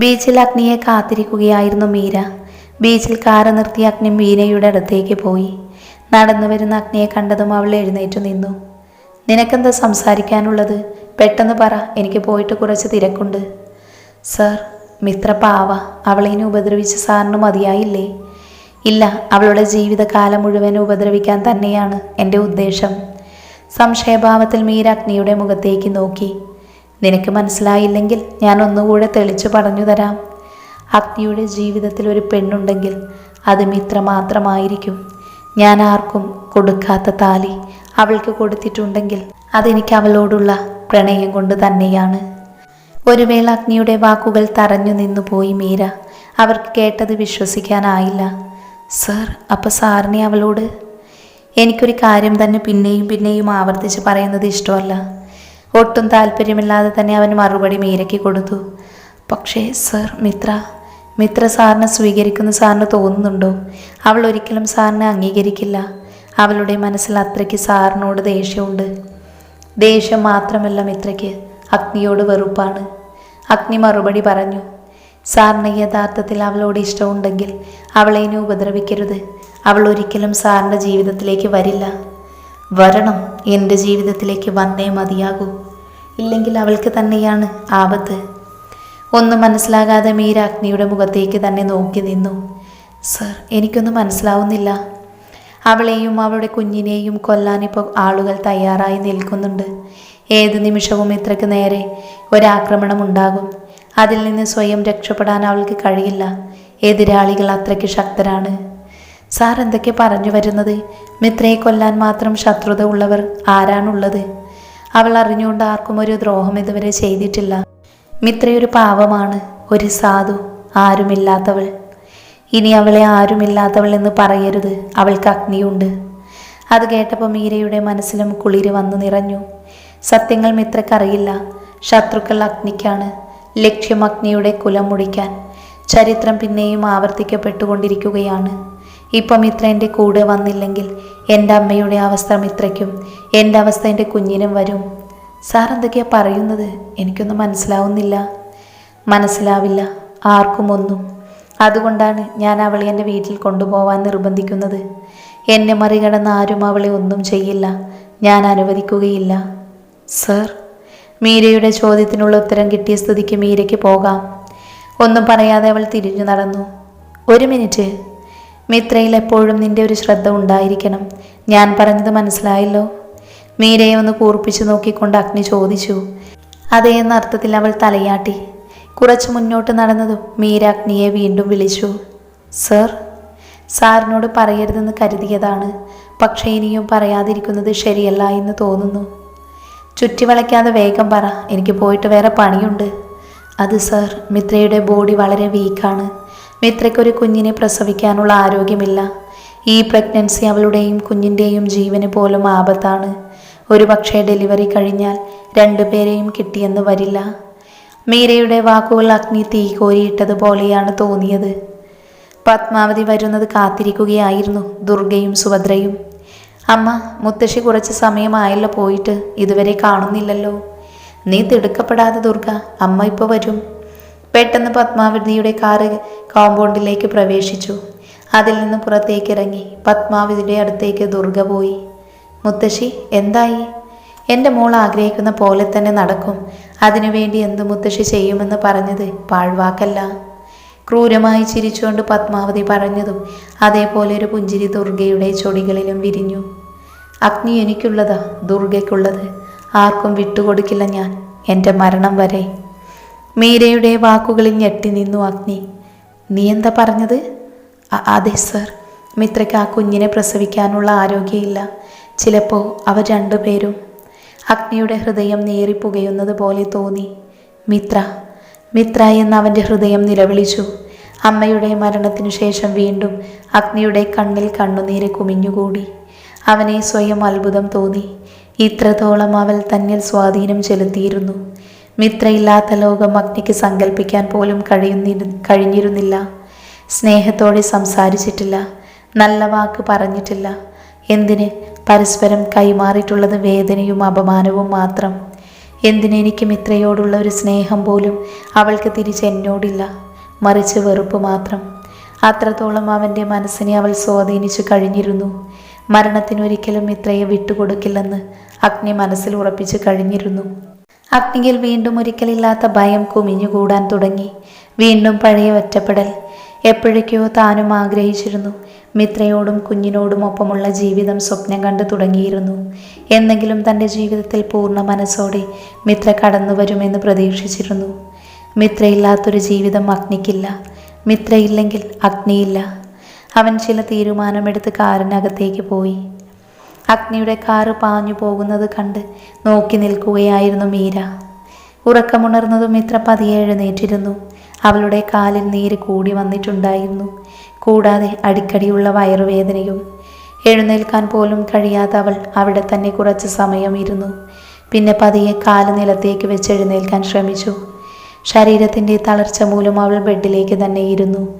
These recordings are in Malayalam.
ബീച്ചിൽ അഗ്നിയെ കാത്തിരിക്കുകയായിരുന്നു മീര. ബീച്ചിൽ കാറ് നിർത്തി അഗ്നി മീരയുടെ അടുത്തേക്ക് പോയി. നടന്നു വരുന്ന അഗ്നിയെ കണ്ടതും അവൾ എഴുന്നേറ്റു നിന്നു. നിനക്കെന്താ സംസാരിക്കാനുള്ളത്? പെട്ടെന്ന് പറ എനിക്ക് പോയിട്ട് കുറച്ച് തിരക്കുണ്ട്. സർ മിത്ര പാവ അവളിനെ ഉപദ്രവിച്ച് സാറിന് മതിയായില്ലേ? ഇല്ല അവളുടെ ജീവിതകാലം മുഴുവൻ ഉപദ്രവിക്കാൻ തന്നെയാണ് എന്റെ ഉദ്ദേശം. സംശയഭാവത്തിൽ മീര അഗ്നിയുടെ മുഖത്തേക്ക് നോക്കി. നിനക്ക് മനസ്സിലായില്ലെങ്കിൽ ഞാൻ ഒന്നുകൂടെ തെളിച്ചു പറഞ്ഞു തരാം. അഗ്നിയുടെ ജീവിതത്തിൽ ഒരു പെണ്ണുണ്ടെങ്കിൽ അത് മിത്ര മാത്രമായിരിക്കും. ഞാൻ ആർക്കും കൊടുക്കാത്ത താലി അവൾക്ക് കൊടുത്തിട്ടുണ്ടെങ്കിൽ അതെനിക്ക് അവളോടുള്ള പ്രണയം കൊണ്ട് തന്നെയാണ്. ഒരു വേള അഗ്നിയുടെ വാക്കുകൾ തറഞ്ഞു നിന്നു പോയി മീര. അവർക്ക് കേട്ടത് വിശ്വസിക്കാനായില്ല. സർ അപ്പം സാറിനെ അവളോട്? എനിക്കൊരു കാര്യം തന്നെ പിന്നെയും പിന്നെയും ആവർത്തിച്ച് പറയുന്നത് ഇഷ്ടമല്ല. ഒട്ടും താല്പര്യമില്ലാതെ തന്നെ അവൻ മറുപടി മീരയ്ക്ക് കൊടുത്തു. പക്ഷേ സർ മിത്ര മിത്ര സാറിനെ സ്വീകരിക്കുന്ന സാറിന് തോന്നുന്നുണ്ടോ? അവൾ ഒരിക്കലും സാറിനെ അംഗീകരിക്കില്ല. അവളുടെ മനസ്സിൽ അത്രയ്ക്ക് സാറിനോട് ദേഷ്യമുണ്ട്. ദേഷ്യം മാത്രമല്ല മിത്രയ്ക്ക് അഗ്നിയോട് വെറുപ്പാണ്. അഗ്നി മറുപടി പറഞ്ഞു സാറിന് യഥാർത്ഥത്തിൽ അവളോട് ഇഷ്ടമുണ്ടെങ്കിൽ അവളെ ഇനി ഉപദ്രവിക്കരുത്. അവൾ ഒരിക്കലും സാറിന്റെ ജീവിതത്തിലേക്ക് വരില്ല. വരണം എന്റെ ജീവിതത്തിലേക്ക് വന്നേ മതിയാകൂ. ഇല്ലെങ്കിൽ അവൾക്ക് തന്നെയാണ് ആപത്ത്. ഒന്നും മനസ്സിലാകാതെ മീരാഗ്നിയുടെ മുഖത്തേക്ക് തന്നെ നോക്കി നിന്നു. സർ എനിക്കൊന്നും മനസ്സിലാവുന്നില്ല. അവളെയും അവളുടെ കുഞ്ഞിനെയും കൊല്ലാനിപ്പോൾ ആളുകൾ തയ്യാറായി നിൽക്കുന്നുണ്ട്. ഏത് നിമിഷവും ഇത്രയ്ക്ക് നേരെ ഒരാക്രമണം ഉണ്ടാകും അതിൽ നിന്ന് സ്വയം രക്ഷപ്പെടാൻ അവൾക്ക് കഴിയില്ല. എതിരാളികൾ അത്രയ്ക്ക് ശക്തരാണ്. സാർ എന്തൊക്കെ പറഞ്ഞു വരുന്നത്? മിത്രയെ കൊല്ലാൻ മാത്രം ശത്രുത ഉള്ളവർ ആരാണുള്ളത്? അവൾ അറിഞ്ഞുകൊണ്ട് ആർക്കും ഒരു ദ്രോഹം ഇതുവരെ ചെയ്തിട്ടില്ല. മിത്രയൊരു പാവമാണ് ഒരു സാധു ആരുമില്ലാത്തവൾ. ഇനി അവളെ ആരുമില്ലാത്തവൾ എന്ന് പറയരുത് അവൾക്ക് അഗ്നിയുണ്ട്. അത് കേട്ടപ്പോൾ മീരയുടെ മനസ്സിലും കുളിര് വന്നു നിറഞ്ഞു. സത്യങ്ങൾ മിത്രക്കറിയില്ല ശത്രുക്കൾ അഗ്നിക്കാണ് ലക്ഷ്യം അഗ്നിയുടെ കുലം മുടിക്കാൻ. ചരിത്രം പിന്നെയും ആവർത്തിക്കപ്പെട്ടുകൊണ്ടിരിക്കുകയാണ്. ഇപ്പം ഇത്ര എന്റെ കൂടെ വന്നില്ലെങ്കിൽ എന്റെ അമ്മയുടെ അവസ്ഥ മിത്രയ്ക്കും എന്റെ അവസ്ഥ എന്റെ കുഞ്ഞിനും വരും. സാർ എന്തൊക്കെയാണ് പറയുന്നത്? എനിക്കൊന്നും മനസ്സിലാവുന്നില്ല. മനസ്സിലാവില്ല. ആർക്കും ഒന്നും. അതുകൊണ്ടാണ് ഞാൻ അവളെ എന്റെ വീട്ടിൽ കൊണ്ടുപോവാൻ നിർബന്ധിക്കുന്നത്. എന്നെ മറികടന്ന് ആരും അവളെ ഒന്നും ചെയ്യില്ല. ഞാൻ അനുവദിക്കുകയില്ല. സർ മീരയുടെ ചോദ്യത്തിനുള്ള ഉത്തരം കിട്ടിയ സ്ഥിതിക്ക് മീരയ്ക്ക് പോകാം. ഒന്നും പറയാതെ അവൾ തിരിഞ്ഞു നടന്നു. ഒരു മിനിറ്റ്. മിത്രയിൽ എപ്പോഴും നിന്റെ ഒരു ശ്രദ്ധ ഉണ്ടായിരിക്കണം. ഞാൻ പറഞ്ഞത് മനസ്സിലായല്ലോ? മീരയെ ഒന്ന് കൂർപ്പിച്ചു നോക്കിക്കൊണ്ട് അഗ്നി ചോദിച്ചു. അതേ എന്ന അർത്ഥത്തിൽ അവൾ തലയാട്ടി. കുറച്ച് മുന്നോട്ട് നടന്നതും മീര അഗ്നിയെ വീണ്ടും വിളിച്ചു. സർ സാറിനോട് പറയരുതെന്ന് കരുതിയതാണ്. പക്ഷേ ഇനിയും പറയാതിരിക്കുന്നത് ശരിയല്ല എന്ന് തോന്നുന്നു. ചുറ്റി വളയ്ക്കാതെ വേഗം പറ. എനിക്ക് പോയിട്ട് വേറെ പണിയുണ്ട്. അത് സർ മിത്രയുടെ ബോഡി വളരെ വീക്കാണ്. മിത്രയ്ക്കൊരു കുഞ്ഞിനെ പ്രസവിക്കാനുള്ള ആരോഗ്യമില്ല. ഈ പ്രഗ്നൻസി അവളുടെയും കുഞ്ഞിന്റെയും ജീവന് പോലും ആപത്താണ്. ഒരു പക്ഷേ ഡെലിവറി കഴിഞ്ഞാൽ രണ്ടുപേരെയും കിട്ടിയെന്ന് വരില്ല. മീരയുടെ വാക്കുകൾ അഗ്നി തീ കോരിയിട്ടതുപോലെയാണ് തോന്നിയത്. പത്മാവതി വരുന്നത് കാത്തിരിക്കുകയായിരുന്നു ദുർഗയും സുഭദ്രയും. അമ്മ മുത്തശ്ശി കുറച്ച് സമയമായല്ലോ പോയിട്ട് ഇതുവരെ കാണുന്നില്ലല്ലോ. നീ തിടുക്കപ്പെടാതെ ദുർഗ അമ്മ ഇപ്പോൾ വരും. പെട്ടെന്ന് പത്മാവതിയുടെ കാറ് കോമ്പൗണ്ടിലേക്ക് പ്രവേശിച്ചു. അതിൽ നിന്ന് പുറത്തേക്ക് ഇറങ്ങി പത്മാവതിയുടെ അടുത്തേക്ക് ദുർഗ പോയി. മുത്തശ്ശി എന്തായി? എന്റെ മോൾ ആഗ്രഹിക്കുന്ന പോലെ തന്നെ നടക്കും. അതിനുവേണ്ടി എന്ത് മുത്തശ്ശി ചെയ്യുമെന്ന് പറഞ്ഞത് പാഴ്വാക്കല്ല. ക്രൂരമായി ചിരിച്ചുകൊണ്ട് പത്മാവതി പറഞ്ഞതും അതേപോലെ ഒരു പുഞ്ചിരി ദുർഗയുടെ ചൊടികളിലും വിരിഞ്ഞു. അഗ്നി എനിക്കുള്ളതാ ദുർഗയ്ക്കുള്ളത്. ആർക്കും വിട്ടുകൊടുക്കില്ല ഞാൻ. എന്റെ മരണം വരെ. മീരയുടെ വാക്കുകളിൽ ഞെട്ടി നിന്നു അഗ്നി. നീ എന്താ പറഞ്ഞത്? "അ- അതെ സർ. മിത്രയ്ക്ക് ആ കുഞ്ഞിനെ പ്രസവിക്കാനുള്ള ആരോഗ്യമില്ല. ചിലപ്പോൾ അവർ രണ്ടുപേരും അഗ്നിയുടെ ഹൃദയം നേറിപ്പുകയുന്നത് പോലെ തോന്നി. മിത്ര മിത്ര എന്ന് അവന്റെ ഹൃദയം നിലവിളിച്ചു. അമ്മയുടെ മരണത്തിനു ശേഷം വീണ്ടും അഗ്നിയുടെ കണ്ണിൽ കണ്ണുനീര് കുമിഞ്ഞുകൂടി. അവനെ സ്വയം അത്ഭുതം തോന്നി. ഇത്രത്തോളം അവൾ തന്നിൽ സ്വാധീനം ചെലുത്തിയിരുന്നു. മിത്രയില്ലാത്ത ലോകം അഗ്നിക്ക് സങ്കല്പിക്കാൻ പോലും കഴിയുന്നിരു കഴിഞ്ഞിരുന്നില്ല. സ്നേഹത്തോടെ സംസാരിച്ചിട്ടില്ല. നല്ല വാക്ക് പറഞ്ഞിട്ടില്ല. എന്തിന് പരസ്പരം കൈമാറിയിട്ടുള്ളത് വേദനയും അപമാനവും മാത്രം? എന്തിനെനിക്ക് മിത്രയോടുള്ള ഒരു സ്നേഹം പോലും അവൾക്ക് തിരിച്ച് എന്നോടില്ല. മറിച്ച് വെറുപ്പ് മാത്രം. അത്രത്തോളം അവന്റെ മനസ്സിനെ അവൾ സ്വാധീനിച്ചു കഴിഞ്ഞിരുന്നു. മരണത്തിനൊരിക്കലും മിത്രയെ വിട്ടുകൊടുക്കില്ലെന്ന് അഗ്നി മനസ്സിൽ ഉറപ്പിച്ചു കഴിഞ്ഞിരുന്നു. അഗ്നിയിൽ വീണ്ടും ഒരിക്കലില്ലാത്ത ഭയം കുമിഞ്ഞുകൂടാൻ തുടങ്ങി. വീണ്ടും പഴയ ഒറ്റപ്പെടൽ. എപ്പോഴേക്കോ താനും ആഗ്രഹിച്ചിരുന്നു. മിത്രയോടും കുഞ്ഞിനോടും ഒപ്പമുള്ള ജീവിതം സ്വപ്നം കണ്ടു തുടങ്ങിയിരുന്നു. എന്നെങ്കിലും തന്റെ ജീവിതത്തിൽ പൂർണ മനസ്സോടെ മിത്ര കടന്നു വരുമെന്ന് പ്രതീക്ഷിച്ചിരുന്നു. മിത്രയില്ലാത്തൊരു ജീവിതം അഗ്നിക്കില്ല. മിത്രയില്ലെങ്കിൽ അഗ്നിയില്ല. അവൻ ചില തീരുമാനമെടുത്ത് കാറിനകത്തേക്ക് പോയി. അഗ്നിയുടെ കാറ് പാഞ്ഞു പോകുന്നത് കണ്ട് നോക്കി നിൽക്കുകയായിരുന്നു മീര. ഉറക്കമുണർന്നതും ഇത്ര പതിയെ എഴുന്നേറ്റിരുന്നു. അവളുടെ കാലിൽ നീര് കൂടി വന്നിട്ടുണ്ടായിരുന്നു. കൂടാതെ അടിക്കടിയുള്ള വയറുവേദനയും. എഴുന്നേൽക്കാൻ പോലും കഴിയാത്ത അവൾ അവിടെ തന്നെ കുറച്ച് സമയം ഇരുന്നു. പിന്നെ പതിയെ കാൽ നിലത്തേക്ക് വെച്ച് എഴുന്നേൽക്കാൻ ശ്രമിച്ചു. ശരീരത്തിന്റെ തളർച്ച മൂലം അവൾ ബെഡിലേക്ക് തന്നെ ഇരുന്നു.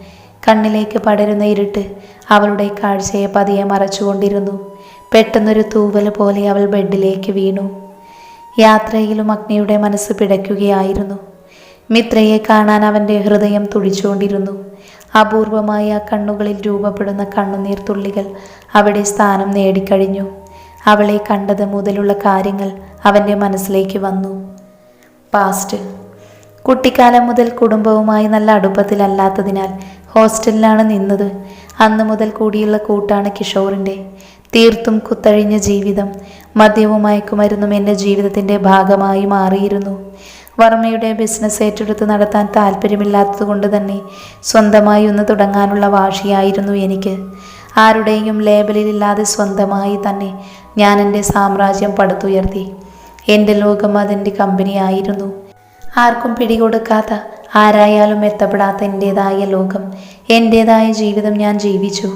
കണ്ണിലേക്ക് പടരുന്ന ഇരുട്ട് അവളുടെ കാഴ്ചയെ പതിയെ മറച്ചുകൊണ്ടിരുന്നു. പെട്ടെന്നൊരു തൂവൽ പോലെ അവൾ ബെഡിലേക്ക് വീണു. യാത്രയിലും അഗ്നിയുടെ മനസ്സ് പിടയ്ക്കുകയായിരുന്നു. മിത്രയെ കാണാൻ അവന്റെ ഹൃദയം തുടിച്ചുകൊണ്ടിരുന്നു. അപൂർവമായ ആ കണ്ണുകളിൽ രൂപപ്പെടുന്ന കണ്ണുനീർ തുള്ളികൾ അവിടെ സ്ഥാനം നേടിക്കഴിഞ്ഞു. അവളെ കണ്ടത് മുതലുള്ള കാര്യങ്ങൾ അവന്റെ മനസ്സിലേക്ക് വന്നു. പാസ്റ്റ്. കുട്ടിക്കാലം മുതൽ കുടുംബവുമായി നല്ല അടുപ്പത്തിലല്ലാത്തതിനാൽ ഹോസ്റ്റലിലാണ് നിന്നത്. അന്ന് മുതൽ കൂടിയുള്ള കൂട്ടാണ് കിഷോറിന്റെ തീർത്തും കുത്തഴിഞ്ഞ ജീവിതം. മദ്യവും മയക്കുമരുന്നും എന്റെ ജീവിതത്തിന്റെ ഭാഗമായി മാറിയിരുന്നു. വർമ്മയുടെ ബിസിനസ് ഏറ്റെടുത്ത് നടത്താൻ താല്പര്യമില്ലാത്തത് കൊണ്ട് തന്നെ സ്വന്തമായി ഒന്ന് തുടങ്ങാനുള്ള വാശിയായിരുന്നു എനിക്ക്. ആരുടെയും ലേബലിലില്ലാതെ സ്വന്തമായി തന്നെ ഞാൻ എന്റെ സാമ്രാജ്യം പടുത്തുയർത്തി. എന്റെ ലോകം അതിന്റെ കമ്പനിയായിരുന്നു ആർക്കും പിടികൊടുക്കാത്ത ആരായാലും എത്തപ്പെടാത്ത എന്റേതായ ലോകം എന്റേതായ ജീവിതം ഞാൻ ജീവിച്ചു.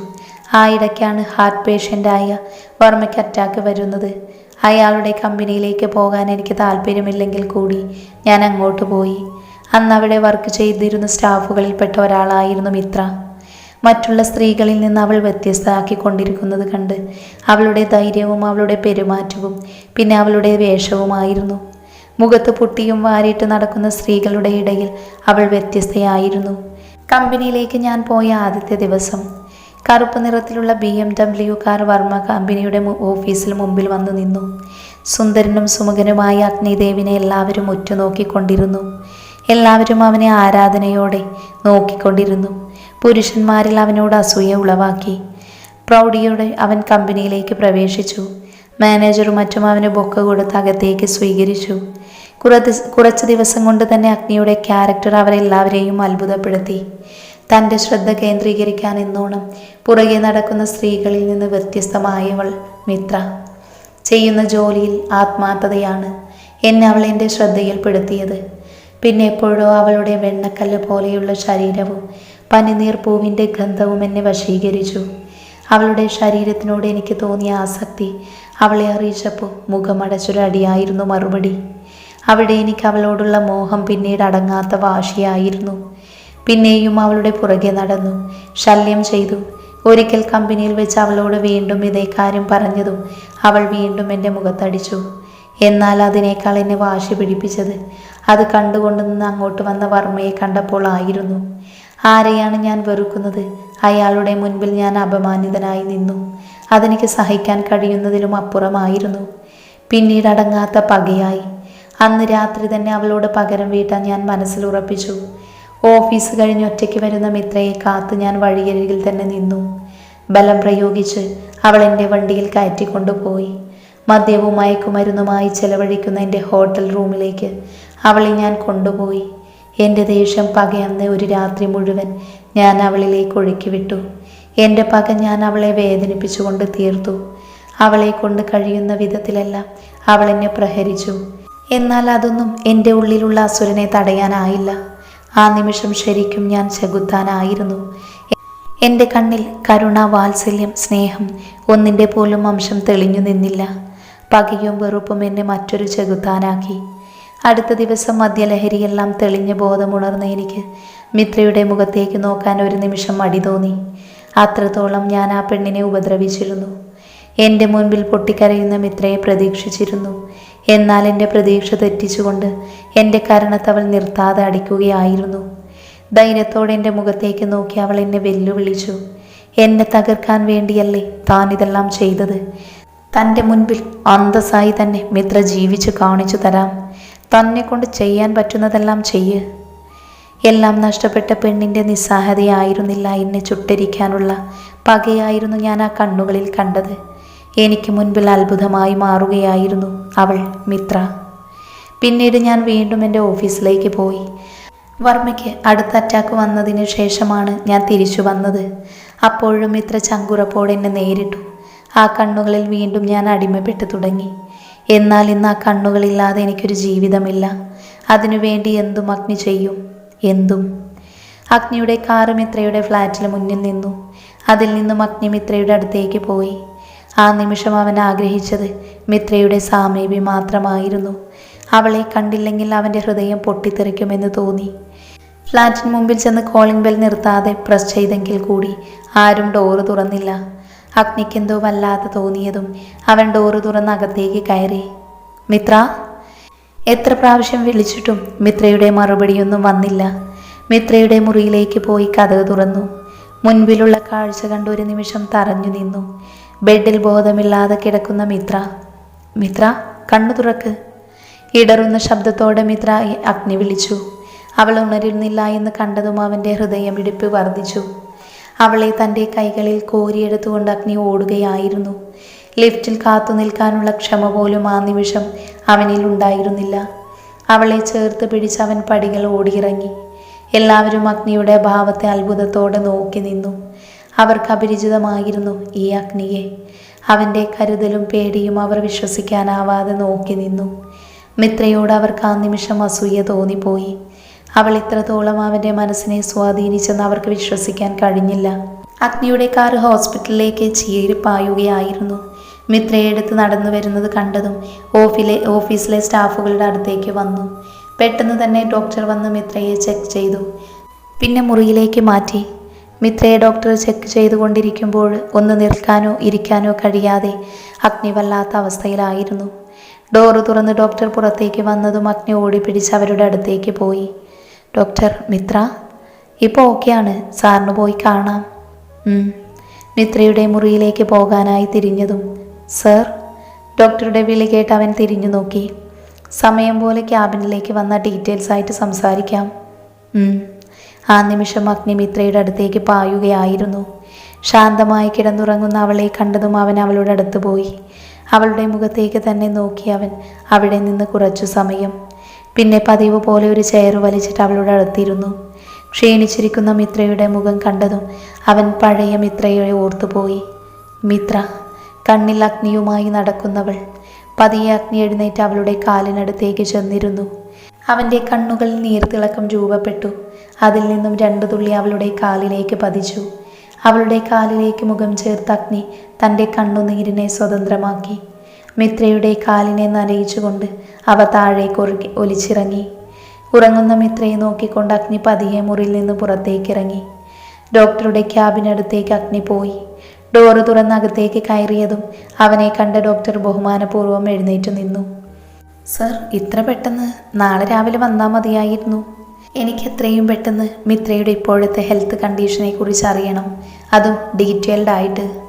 ആ ഇടയ്ക്കാണ് ഹാർട്ട് പേഷ്യന്റായ വർമ്മയ്ക്ക് അറ്റാക്ക് വരുന്നത്. അയാളുടെ കമ്പനിയിലേക്ക് പോകാൻ എനിക്ക് താല്പര്യമില്ലെങ്കിൽ കൂടി ഞാൻ അങ്ങോട്ട് പോയി. അന്ന് അവിടെ വർക്ക് ചെയ്തിരുന്ന സ്റ്റാഫുകളിൽപ്പെട്ട ഒരാളായിരുന്നു മിത്ര. മറ്റുള്ള സ്ത്രീകളിൽ നിന്ന് അവൾ വ്യത്യസ്തമാക്കിക്കൊണ്ടിരിക്കുന്നത് കണ്ട് അവളുടെ ധൈര്യവും അവളുടെ പെരുമാറ്റവും പിന്നെ അവളുടെ വേഷവുമായിരുന്നു. മുഖത്ത് പൊട്ടിയും വാരിയിട്ട് നടക്കുന്ന സ്ത്രീകളുടെ ഇടയിൽ അവൾ വ്യത്യസ്തയായിരുന്നു. കമ്പനിയിലേക്ക് ഞാൻ പോയ ആദ്യത്തെ ദിവസം കറുപ്പ് നിറത്തിലുള്ള B M W car Varma കമ്പനിയുടെ ഓഫീസിൽ മുമ്പിൽ വന്നു നിന്നു. സുന്ദരനും സുമുഖനുമായ അഗ്നിദേവിനെ എല്ലാവരും ഉറ്റുനോക്കിക്കൊണ്ടിരുന്നു. എല്ലാവരും അവനെ ആരാധനയോടെ നോക്കിക്കൊണ്ടിരുന്നു. പുരുഷന്മാരിൽ അവനോട് അസൂയ ഉളവാക്കി. പ്രൗഢിയോടെ അവൻ കമ്പനിയിലേക്ക് പ്രവേശിച്ചു. മാനേജറും മറ്റും അവന് ബൊക്ക കൊടുത്ത് അകത്തേക്ക് സ്വീകരിച്ചു. കുറച്ച് ദിവസം കൊണ്ട് തന്നെ അഗ്നിയുടെ ക്യാരക്ടർ അവരെല്ലാവരെയും അത്ഭുതപ്പെടുത്തി. തന്റെ ശ്രദ്ധ കേന്ദ്രീകരിക്കാൻ എന്നോണം പുറകെ നടക്കുന്ന സ്ത്രീകളിൽ നിന്ന് വ്യത്യസ്തമായവൾ മിത്ര. ചെയ്യുന്ന ജോലിയിൽ ആത്മാർത്ഥതയാണ് എന്നെ അവൾ എന്റെ ശ്രദ്ധയിൽപ്പെടുത്തിയത്. പിന്നെ എപ്പോഴോ അവളുടെ വെണ്ണക്കല്ല് പോലെയുള്ള ശരീരവും പനിനീർ പൂവിന്റെ ഗന്ധവും എന്നെ വശീകരിച്ചു. അവളുടെ ശരീരത്തിനോട് എനിക്ക് തോന്നിയ ആസക്തി അവളെ അറിയിച്ചപ്പോൾ മുഖമടച്ചൊരടിയായിരുന്നു മറുപടി. അവിടെ എനിക്ക് അവളോടുള്ള മോഹം പിന്നീട് അടങ്ങാത്ത വാശിയായിരുന്നു. പിന്നെയും അവളുടെ പുറകെ നടന്നു. ശല്യം ചെയ്തു. ഒരിക്കൽ കമ്പനിയിൽ വെച്ച് അവളോട് വീണ്ടും ഇതേ കാര്യം പറഞ്ഞതും അവൾ വീണ്ടും എന്റെ മുഖത്തടിച്ചു. എന്നാൽ അതിനേക്കാൾ എന്നെ വാശി പിടിപ്പിച്ചത് അത് കണ്ടുകൊണ്ട് നിന്ന് അങ്ങോട്ട് വന്ന വർമ്മയെ കണ്ടപ്പോൾ ആയിരുന്നു. ആരെയാണ് ഞാൻ വെറുക്കുന്നത്? അയാളുടെ മുൻപിൽ ഞാൻ അപമാനിതനായി നിന്നു. അതെനിക്ക് സഹിക്കാൻ കഴിയുന്നതിലും അപ്പുറമായിരുന്നു. പിന്നീട് അടങ്ങാത്ത പകയായി. അന്ന് രാത്രി തന്നെ അവളോട് പകരം വീട്ടാൻ ഞാൻ മനസ്സിൽ ഉറപ്പിച്ചു. ഓഫീസ് കഴിഞ്ഞ് ഒറ്റയ്ക്ക് വരുന്ന മിത്രയെ കാത്ത് ഞാൻ വഴിയരികിൽ തന്നെ നിന്നു. ബലം പ്രയോഗിച്ച് അവൾ എന്റെ വണ്ടിയിൽ കയറ്റിക്കൊണ്ടുപോയി. മദ്യവും മയക്കുമരുന്നുമായി ചെലവഴിക്കുന്ന എന്റെ ഹോട്ടൽ റൂമിലേക്ക് അവളെ ഞാൻ കൊണ്ടുപോയി. എന്റെ ദേഷ്യം പകയന്ന് ഒരു രാത്രി മുഴുവൻ ഞാൻ അവളിലേക്ക് ഒഴുക്കിവിട്ടു. എന്റെ പക ഞാൻ അവളെ വേദനിപ്പിച്ചുകൊണ്ട് തീർത്തു. അവളെ കൊണ്ട് കഴിയുന്ന വിധത്തിലെല്ലാം അവൾ എന്നെ പ്രഹരിച്ചു. എന്നാൽ അതൊന്നും എന്റെ ഉള്ളിലുള്ള അസുരനെ തടയാനായില്ല. ആ നിമിഷം ശരിക്കും ഞാൻ ചകുത്താനായിരുന്നു. എന്റെ കണ്ണിൽ കരുണ വാത്സല്യം സ്നേഹം ഒന്നിന്റെ പോലും അംശം തെളിഞ്ഞു നിന്നില്ല. പകയും വെറുപ്പും എന്നെ മറ്റൊരു ചെകുത്താനാക്കി. അടുത്ത ദിവസം മദ്യലഹരിയെല്ലാം തെളിഞ്ഞ ബോധമുണർന്ന എനിക്ക് മിത്രയുടെ മുഖത്തേക്ക് നോക്കാൻ ഒരു നിമിഷം മടി തോന്നി. അത്രത്തോളം ഞാൻ ആ പെണ്ണിനെ ഉപദ്രവിച്ചിരുന്നു. എന്റെ മുൻപിൽ പൊട്ടിക്കരയുന്ന മിത്രയെ പ്രതീക്ഷിച്ചിരുന്നു. എന്നാൽ എന്റെ പ്രതീക്ഷ തെറ്റിച്ചുകൊണ്ട് എന്റെ കരണത്തവൾ നിർത്താതെ അടിക്കുകയായിരുന്നു. ധൈര്യത്തോടെ എന്റെ മുഖത്തേക്ക് നോക്കി അവൾ എന്നെ വെല്ലുവിളിച്ചു. എന്നെ തകർക്കാൻ വേണ്ടിയല്ലേ താൻ ഇതെല്ലാം ചെയ്തത്? തന്റെ മുൻപിൽ അന്തസ്സായി തന്നെ മിത്ര ജീവിച്ചു കാണിച്ചു തരാം. തന്നെ കൊണ്ട് ചെയ്യാൻ പറ്റുന്നതെല്ലാം ചെയ്യ്. എല്ലാം നഷ്ടപ്പെട്ട പെണ്ണിന്റെ നിസ്സാഹതയായിരുന്നില്ല എന്നെ ചുട്ടരിക്കാനുള്ള. പകയായിരുന്നു ഞാൻ ആ കണ്ണുകളിൽ കണ്ടത്. എനിക്ക് മുൻപിൽ അത്ഭുതമായി മാറുകയായിരുന്നു അവൾ മിത്ര. പിന്നീട് ഞാൻ വീണ്ടും എന്റെ ഓഫീസിലേക്ക് പോയി. വർമ്മയ്ക്ക് അടുത്ത അറ്റാക്ക് വന്നതിന് ശേഷമാണ് ഞാൻ തിരിച്ചു വന്നത്. അപ്പോഴും ഇത്ര ചങ്കുറപ്പോടെ എന്നെ നേരിട്ടു. ആ കണ്ണുകളിൽ വീണ്ടും ഞാൻ അടിമപ്പെട്ടു തുടങ്ങി. എന്നാൽ ഇന്ന് ആ കണ്ണുകളില്ലാതെ എനിക്കൊരു ജീവിതമില്ല. അതിനുവേണ്ടി എന്തും അഗ്നി ചെയ്യും. എന്തും? അഗ്നിയുടെ കാറ് മിത്രയുടെ ഫ്ലാറ്റിന് മുന്നിൽ നിന്നു. അതിൽ നിന്നും അഗ്നി മിത്രയുടെ അടുത്തേക്ക് പോയി. ആ നിമിഷം അവൻ ആഗ്രഹിച്ചത് മിത്രയുടെ സാമീപ്യം മാത്രമായിരുന്നു. അവളെ കണ്ടില്ലെങ്കിൽ അവന്റെ ഹൃദയം പൊട്ടിത്തെറിക്കുമെന്ന് തോന്നി. ഫ്ലാറ്റിന് മുമ്പിൽ ചെന്ന് കോളിംഗ് ബെൽ നിർത്താതെ പ്രസ് ചെയ്തെങ്കിൽ കൂടി ആരും ഡോറ് തുറന്നില്ല. അഗ്നിക്കെന്തോ വല്ലാതെ തോന്നിയതും അവൻ ഡോറ് തുറന്ന് അകത്തേക്ക് കയറി. മിത്ര എത്ര പ്രാവശ്യം വിളിച്ചിട്ടും മിത്രയുടെ മറുപടിയൊന്നും വന്നില്ല. മിത്രയുടെ മുറിയിലേക്ക് പോയി കഥക് തുറന്നു. മുൻപിലുള്ള കാഴ്ച കണ്ട് ഒരു നിമിഷം തറഞ്ഞു നിന്നു. ബെഡിൽ ബോധമില്ലാതെ കിടക്കുന്ന മിത്ര. മിത്ര കണ്ണു തുറക്ക്. ഇടറുന്ന ശബ്ദത്തോടെ മിത്ര അഗ്നി വിളിച്ചു. അവൾ ഉണരുന്നില്ല എന്ന് കണ്ടതും അവന്റെ ഹൃദയമിടിപ്പ് വർദ്ധിച്ചു. അവളെ തന്റെ കൈകളിൽ കോരിയെടുത്തുകൊണ്ട് അഗ്നി ഓടുകയായിരുന്നു. ലിഫ്റ്റിൽ കാത്തു നിൽക്കാനുള്ള ക്ഷമ പോലും ആ നിമിഷം അവനിൽ ഉണ്ടായിരുന്നില്ല. അവളെ ചേർത്ത് പിടിച്ച് അവൻ പടികൾ ഓടിയിറങ്ങി. എല്ലാവരും അഗ്നിയുടെ ഭാവത്തെ അത്ഭുതത്തോടെ നോക്കി നിന്നു. അവർക്ക് അപരിചിതമായിരുന്നു ഈ അഗ്നിയെ. അവന്റെ കരുതലും പേടിയും അവർ വിശ്വസിക്കാനാവാതെ നോക്കി നിന്നു. മിത്രയോട് അവർക്ക് ആ നിമിഷം അസൂയ തോന്നിപ്പോയി. അവൾ ഇത്രത്തോളം അവന്റെ മനസ്സിനെ സ്വാധീനിച്ചെന്ന് അവർക്ക് വിശ്വസിക്കാൻ കഴിഞ്ഞില്ല. അഗ്നിയുടെ കാർ ഹോസ്പിറ്റലിലേക്ക് ചീറിപ്പായുകയായിരുന്നു മിത്രയെ എടുത്ത് നടന്നു വരുന്നത് കണ്ടതും ഓഫിലെ ഓഫീസിലെ സ്റ്റാഫുകളുടെ അടുത്തേക്ക് വന്നു. പെട്ടെന്ന് തന്നെ ഡോക്ടർ വന്ന് മിത്രയെ ചെക്ക് ചെയ്തു. പിന്നെ മുറിയിലേക്ക് മാറ്റി. മിത്രയെ ഡോക്ടർ ചെക്ക് ചെയ്തുകൊണ്ടിരിക്കുമ്പോൾ ഒന്ന് നിൽക്കാനോ ഇരിക്കാനോ കഴിയാതെ അഗ്നി വല്ലാത്ത അവസ്ഥയിലായിരുന്നു. ഡോറ് തുറന്ന് ഡോക്ടർ പുറത്തേക്ക് വന്നതും അഗ്നി ഓടിപ്പിടിച്ച് അവരുടെ അടുത്തേക്ക് പോയി. ഡോക്ടർ മിത്ര ഇപ്പോൾ ഓക്കെയാണ്. സാറിന് പോയി കാണാം. മിത്രയുടെ മുറിയിലേക്ക് പോകാനായി തിരിഞ്ഞതും സർ ഡോക്ടറുടെ വിളി കേട്ട് അവൻ തിരിഞ്ഞു നോക്കി. സമയം പോലെ ക്യാബിനിലേക്ക് വന്ന ഡീറ്റെയിൽസ് ആയിട്ട് സംസാരിക്കാം. ആ നിമിഷം അഗ്നിമിത്രയുടെ അടുത്തേക്ക് പായുകയായിരുന്നു. ശാന്തമായി കിടന്നുറങ്ങുന്ന അവളെ കണ്ടതും അവൻ അവളുടെ അടുത്ത് പോയി. അവളുടെ മുഖത്തേക്ക് തന്നെ നോക്കി അവൻ അവിടെ നിന്ന് കുറച്ചു സമയം. പിന്നെ പതിവ് പോലെ ഒരു ചെയർ വലിച്ചിട്ട് അവളുടെ അടുത്തിരുന്നു. ക്ഷീണിച്ചിരിക്കുന്ന മിത്രയുടെ മുഖം കണ്ടതും അവൻ പഴയ മിത്രയെ ഓർത്തുപോയി. മിത്ര കണ്ണിൽ അഗ്നിയുമായി നടക്കുന്നവൾ. പതിയെ അഗ്നി എഴുന്നേറ്റ് അവളുടെ കാലിനടുത്തേക്ക് ചെന്നിരുന്നു. അവന്റെ കണ്ണുകൾ നീർത്തിളക്കം രൂപപ്പെട്ടു. അതിൽ നിന്നും രണ്ടു തുള്ളി അവളുടെ കാലിലേക്ക് പതിച്ചു. അവളുടെ കാലിലേക്ക് മുഖം ചേർത്ത അഗ്നി തന്റെ കണ്ണുനീരിനെ സ്വതന്ത്രമാക്കി. മിത്രയുടെ കാലിനെ നനയിച്ചുകൊണ്ട് അവ താഴേക്ക് ഒറുകി ഒലിച്ചിറങ്ങി. ഉറങ്ങുന്ന മിത്രയെ നോക്കിക്കൊണ്ട് അഗ്നി പതിയെ മുറിയിൽ നിന്ന് പുറത്തേക്കിറങ്ങി. ഡോക്ടറുടെ ക്യാബിനടുത്തേക്ക് അഗ്നി പോയി. ഡോറ് തുറന്ന് അകത്തേക്ക് കയറിയതും അവനെ കണ്ട ഡോക്ടർ ബഹുമാനപൂർവം എഴുന്നേറ്റ് നിന്നു. സർ ഇത്ര പെട്ടെന്ന് നാളെ രാവിലെ വന്നാൽ മതിയായിരുന്നു. എനിക്ക് എത്രയും പെട്ടെന്ന് മിത്രയുടെ ഇപ്പോഴത്തെ ഹെൽത്ത് കണ്ടീഷനെ കുറിച്ച് അറിയണം അതും ഡീറ്റെയിൽഡ് ആയിട്ട്